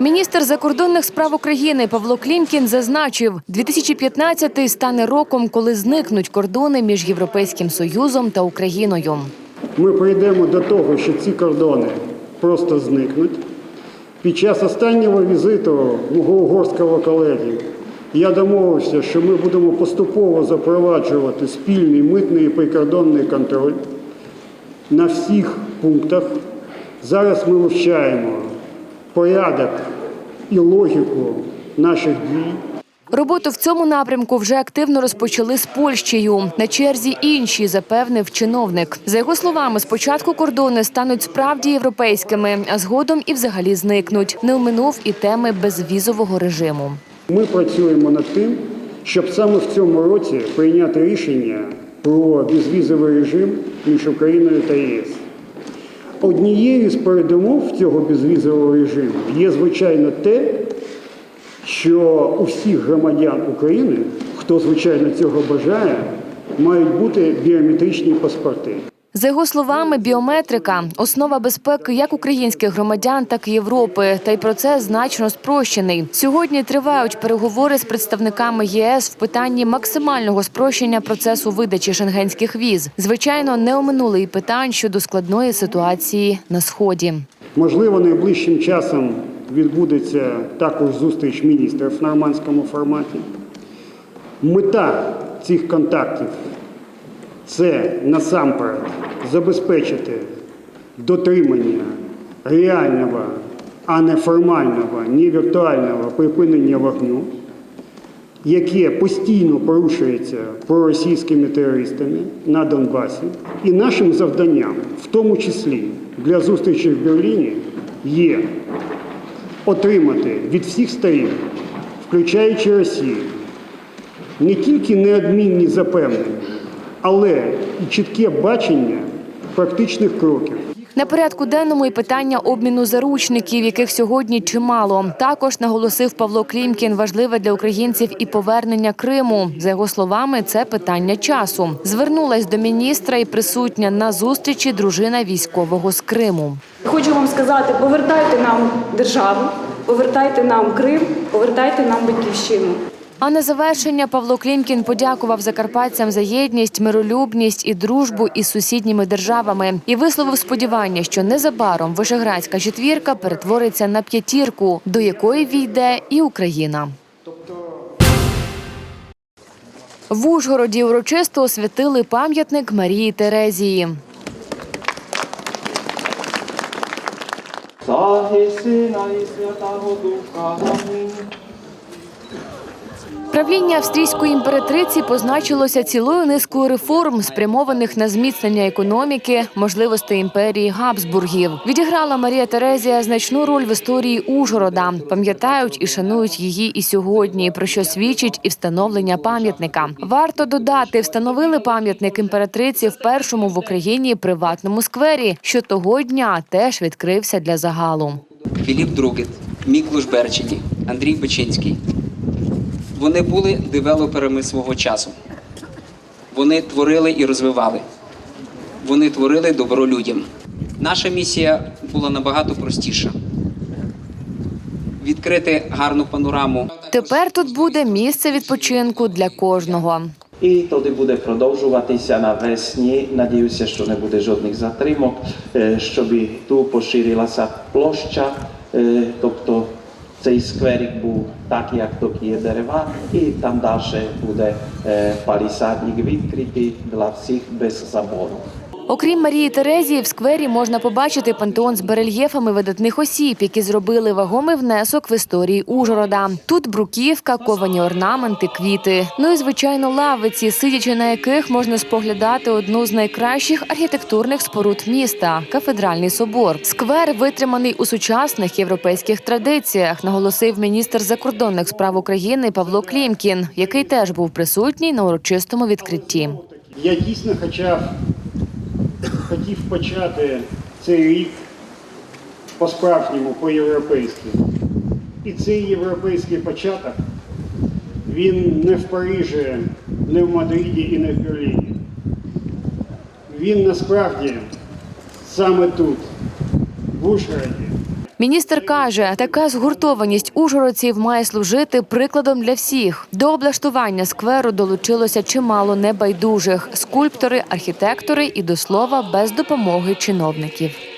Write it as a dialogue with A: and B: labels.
A: Міністр закордонних справ України Павло Клімкін зазначив, 2015 стане роком, коли зникнуть кордони між Європейським Союзом та Україною.
B: Ми прийдемо до того, що ці кордони просто зникнуть. Під час останнього візиту мого угорського колеги я домовився, що ми будемо поступово запроваджувати спільний митний і прикордонний контроль на всіх пунктах. Зараз ми вивчаємо порядок і логіку наших дій.
A: Роботу в цьому напрямку вже активно розпочали з Польщею. На черзі інші, запевнив чиновник. За його словами, спочатку кордони стануть справді європейськими, а згодом і взагалі зникнуть. Не оминув і теми безвізового режиму.
B: Ми працюємо над тим, щоб саме в цьому році прийняти рішення про безвізовий режим між Україною та ЄС. Однією з передумов цього безвізового режиму є, звичайно, те, що у всіх громадян України, хто звичайно цього бажає, мають бути біометричні паспорти.
A: За його словами, біометрика основа безпеки як українських громадян, так і Європи. Та й процес значно спрощений. Сьогодні тривають переговори з представниками ЄС в питанні максимального спрощення процесу видачі шенгенських віз. Звичайно, не оминули і питань щодо складної ситуації на сході.
B: Можливо, найближчим часом відбудеться також зустріч міністрів в нормандському форматі. Мета цих контактів це насамперед забезпечити дотримання реального, а не формального, не віртуального припинення вогню, яке постійно порушується проросійськими терористами на Донбасі. І нашим завданням, в тому числі для зустрічі в Берліні, є отримати від всіх сторін, включаючи Росію, не тільки неодмінні запевнення, але і чітке бачення практичних кроків.
A: На порядку денному і питання обміну заручників, яких сьогодні чимало. Також наголосив Павло Клімкін, важливе для українців і повернення Криму. За його словами, це питання часу. Звернулась до міністра і присутня на зустрічі дружина військового з Криму.
C: Хочу вам сказати, повертайте нам державу, повертайте нам Крим, повертайте нам батьківщину.
A: А на завершення Павло Клімкін подякував закарпатцям за єдність, миролюбність і дружбу із сусідніми державами і висловив сподівання, що незабаром Вишеградська четвірка перетвориться на п'ятірку, до якої війде і Україна. В Ужгороді урочисто освятили пам'ятник Марії Терезії.
D: Сина і Святого Духа.
A: Правління австрійської імператриці позначилося цілою низкою реформ, спрямованих на зміцнення економіки, можливостей імперії Габсбургів. Відіграла Марія Терезія значну роль в історії Ужгорода. Пам'ятають і шанують її і сьогодні, про що свідчить і встановлення пам'ятника. Варто додати, встановили пам'ятник імператриці в першому в Україні приватному сквері, що того дня теж відкрився для загалу.
E: Філіп Другет, Міклуш Берчині, Андрій Печинський. Вони були девелоперами свого часу. Вони творили і розвивали. Вони творили добро людям. Наша місія була набагато простіша: відкрити гарну панораму.
A: Тепер тут буде місце відпочинку для кожного.
D: І тоді буде продовжуватися навесні. Надіюся, що не буде жодних затримок, е, щоб ту поширилася площа, е, тобто цей скверик був так, як тут є дерева, і там далі буде е, палісадник відкритий для всіх без забору.
A: Окрім Марії Терезії, в сквері можна побачити пантеон з барельєфами видатних осіб, які зробили вагомий внесок в історії Ужгорода. Тут бруківка, ковані орнаменти, квіти. Ну і звичайно, лавиці, сидячи на яких можна споглядати одну з найкращих архітектурних споруд міста кафедральний собор. Сквер витриманий у сучасних європейських традиціях, наголосив міністр закордонних справ України Павло Клімкін, який теж був присутній на урочистому відкритті.
B: Я дійсно хоча хотів почати цей рік по-справжньому, по-європейськи. І цей європейський початок, він не в Парижі, не в Мадриді і не в Берліні. Він насправді саме тут, в Ужгороді,
A: Міністр каже, така згуртованість ужгородців має служити прикладом для всіх. До облаштування скверу долучилося чимало небайдужих скульптори, архітектори і до слова без допомоги чиновників.